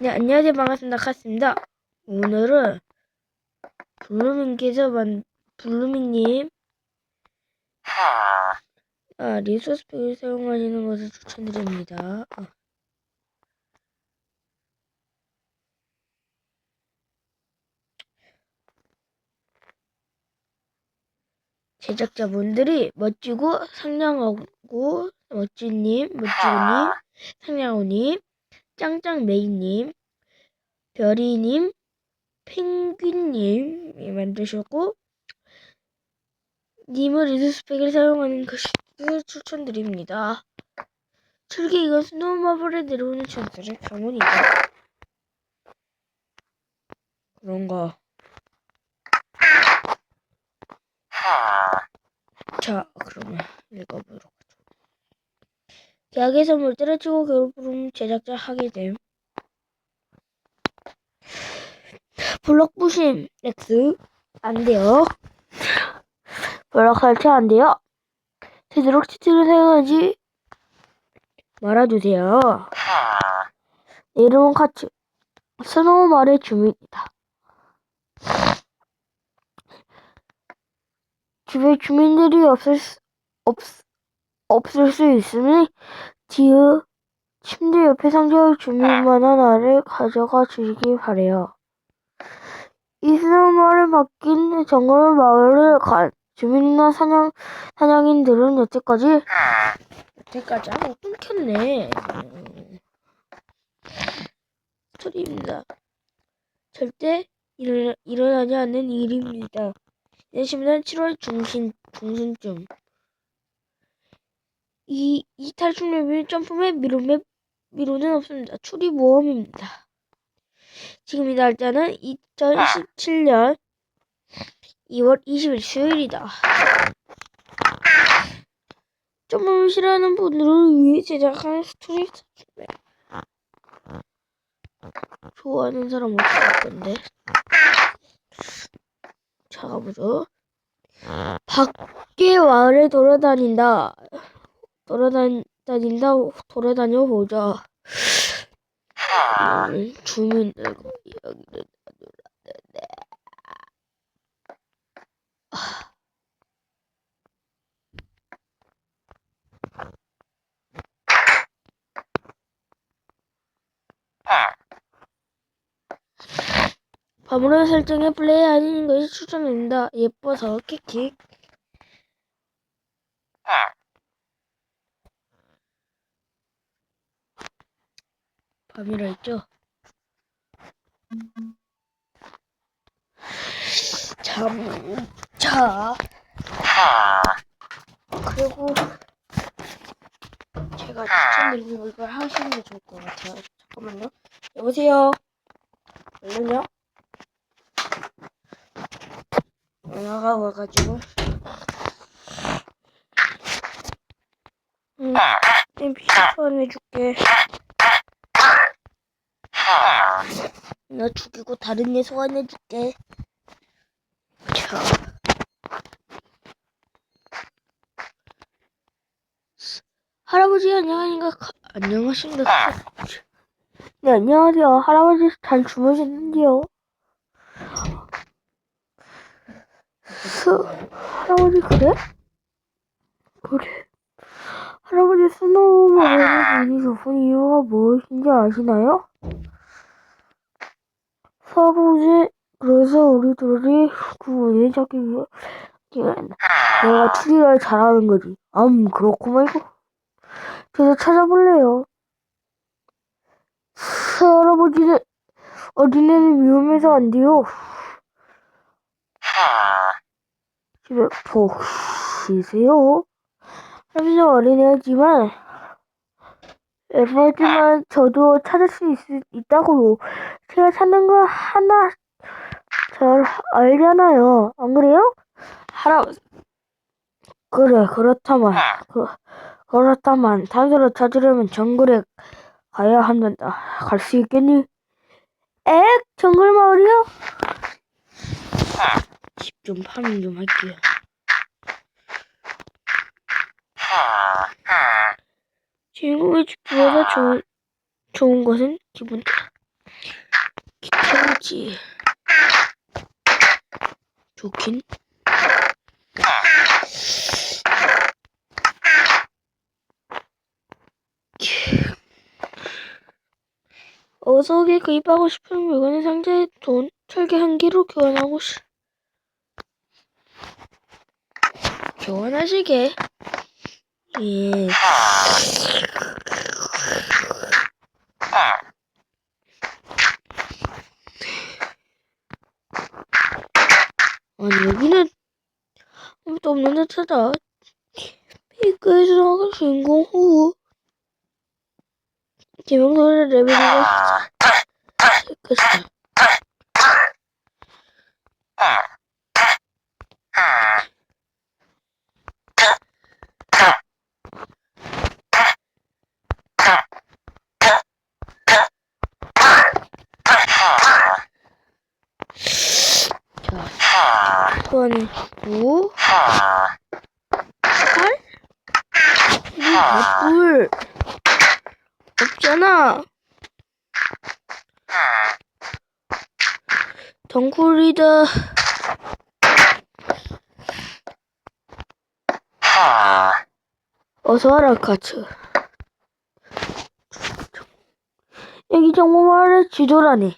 네, 안녕하세요. 반갑습니다. 카스입니다. 오늘은 블루밍께서 만, 블루밍님, 아, 리소스팩을 사용하시는 것을 추천드립니다. 아. 제작자분들이 멋지고 상냥하고 멋지님, 멋지고님, 상냥하고님, 짱짱메이님, 별이님, 펭귄님이 만드셨고 님을 리드스펙을 사용하는 것을 추천드립니다. 출기 이건 스노우마블에 내려오는 전설의 가문이다. 그런가. 자, 그러면 읽어보도록. 계약의 선물 때려치고 겨울부름 제작자 하게 됨. 블럭 부심 X 안 돼요. 블럭 설치 안 돼요. 되도록 치트를 사용하지 말아주세요. 내 이름은 카츠. 스노우 마을의 주민이다. 집에 주민들이 없을 수, 없, 없을 수 있으니 디어 침대 옆에 상자의 주민만한 알을 가져가 주시기 바래요. 이 스노우 마을을 맡긴 정글 마을을 간 주민이나 사냥 사냥인들은 여태까지 여태까지 하고 끊겼네. 음. 스토리입니다. 절대 일어, 일어나지 않는 일입니다. 내심은 7월 중신 중순쯤. 이, 이 탈출 맵이 점프맵, 미로맵, 미로는 없습니다. 추리 모험입니다. 지금 이 날짜는 2017년 2월 20일 수요일이다. 점프를 싫어하는 분들을 위해 제작한 스토리 탈출맵. 좋아하는 사람 없을 건데. 자, 가보죠. 밖에 마을에 돌아다닌다. 돌아다닌다, 돌아다녀 보자. 음, 주민들과 이야기를 나누는데. 밤으로 설정에 플레이하는 것이 추천됩니다. 예뻐서 킥킥. 밤이라 했죠? 참, 자. 그리고 제가 추천드리는 이걸 하시는 게 좋을 것 같아요. 잠깐만요. 여보세요? 얼른요? 전화가 와가지고 응, MP 소환해줄게 너 죽이고 다른 애 소환해줄게 자 할아버지 안녕하십니까 안녕하십니까 네 안녕하세요 할아버지 잘 주무셨는지요 스, 할아버지 그래? 그래. 할아버지 스노우마을을 눈이 좁은 이유가 무엇인지 아시나요? 할아버지 그래서 우리 둘이 그 위해 내가 추리를 잘하는 거지. 음 그렇구만 이거. 그래서 찾아볼래요. 할아버지는 어린애는 위험해서 안 돼요. 집에 푹 쉬세요. 할아버지 어린애지만 하지만 저도 찾을 수 있, 있다고요. 제가 찾는 거 하나 잘 알잖아요. 안 그래요? 할아버지 그래 그렇다만 그, 그렇다만 단서를 찾으려면 정글에 가야 한단다. 갈 수 있겠니? 에? 정글 마을이요? 집 좀 파밍 좀 할게요. 주인공의 집 구하가 좋은, 좋은 것은 기분. 기타지. 좋긴. 어석에 구입하고 싶은 물건의 상자에 돈, 철개 한 개로 교환하고 싶... 교환하시게. 예. 아니 여기는 아무도 없는 듯하다. 페이크에서 나간 주인공 후 김영도의 레벨이가 끝이다. 자, 소환이 구, 팔, 이 바꿀 없잖아. 덩굴이다. 어서 와라, 카츠. 여기 정글마을의 지도라니.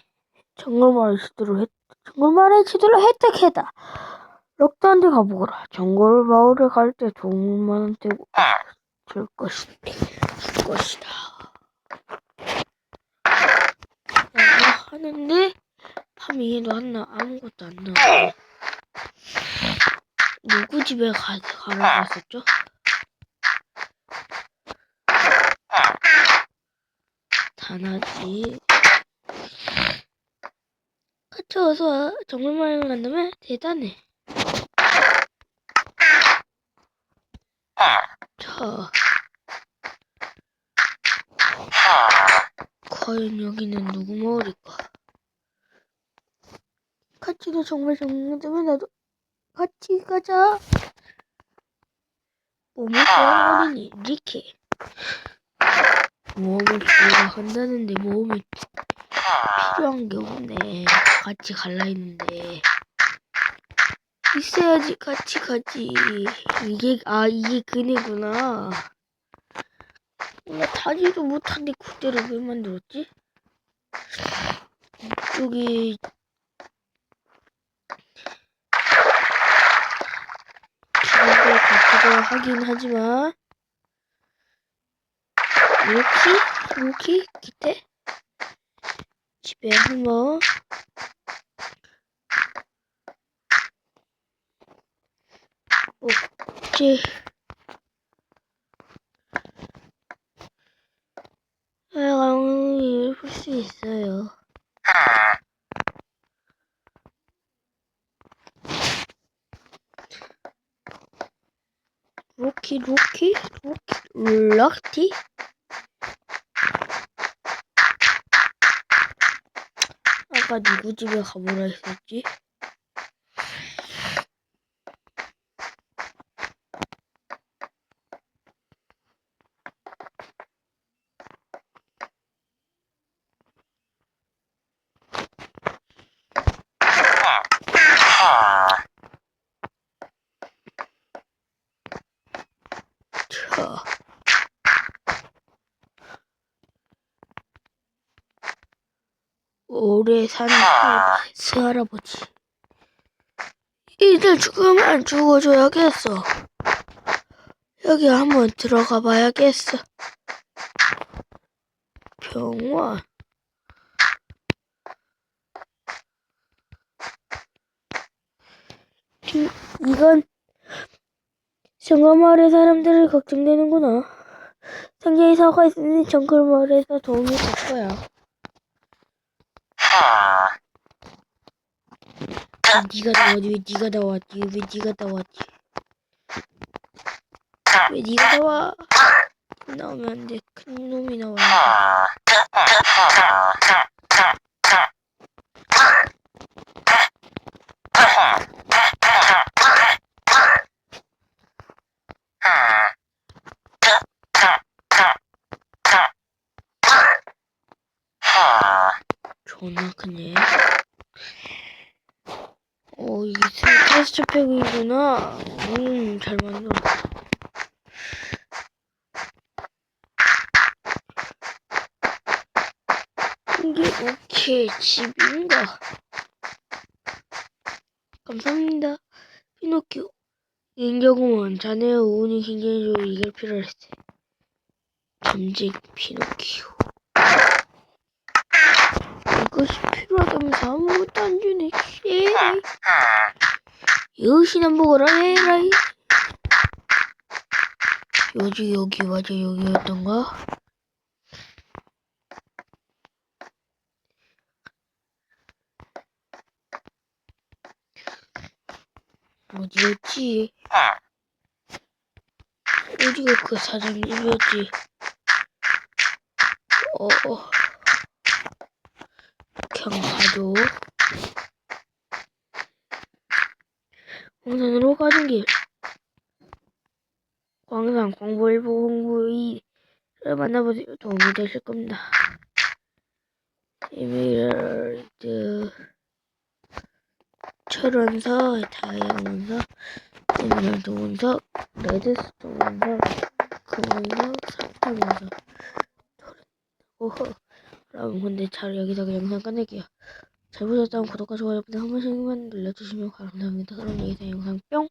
정글마을의 지도를 획, 정글마을의 지도를 획득했다. 럭드한테 가보거라. 정글마을에 갈 때 도움만 되고 줄 것이, 줄 것이다. 하는데, 파밍해도 안 나, 아무것도 안 나와. 누구 집에 가, 가러 갔었죠? 단하지. 같이 어서 정글 마을 간다면 대단해. 자. 과연 여기는 누구 마을일까? 같이도 정말 정말 나도 같이 가자. 몸을 좋아하는 리키. 모험을 좋아한다는데 모험이 필요한 게 없네. 같이 갈라 했는데. 있어야지 같이 가지. 이게 아 이게 그네구나. 나 타지도 못한데 그대로 왜 만들었지? 이쪽이 기록을 같기도 하긴 하지만 이렇게 이렇게 기대 집에 한번 없지 강을 풀 수 있어요. 로키 로키 로키 럭티 아까 누구 집에 가보라 했었지? 자. 오래 산 새할아버지. 이들 죽으면 죽어줘야겠어. 여기 한번 들어가 봐야겠어. 병원. 이- 이건 정글마을의 사람들이 걱정되는구나. 상자에 사과 있으니 정글마을에서 도움이 될 거야. 왜 네가 나왔지? 왜 네가 나왔지? 왜 네가 나왔지? 왜 네가 나와? 나오면 안 돼. 큰 놈이 나와야 존나 크네. 어, 이게 테스트 팩이구나. 음, 잘 만들었어. 이게 오케이, 집인가? 감사합니다. 피노키오. 인경은 자네의 운이 굉장히 좋아 이걸 필요했어. 전직 피노키오. 이것이 필요하다면서 아무것도 안 주네. 에라이. 여신 먹어라 에라이. 여기 여기 맞아 여기였던가? 어디였지? 어디가 그 사장님이었지? 어, 어. 그냥 가죠. 광산으로 가는 길. 광산 공부일보 공부이를 만나보세요. 도움이 되실 겁니다. 에메랄드 철원석, 다이아몬드석, 에메랄드 원석, 레드스톤 원석, 금원석, 사탕 원석. 오호. 여러분 근데 잘 여기서 그 영상 끝낼게요. 잘 보셨다면 구독과 좋아요 버튼 한 번씩만 눌러주시면 감사합니다. 그럼 여기서 영상 뿅!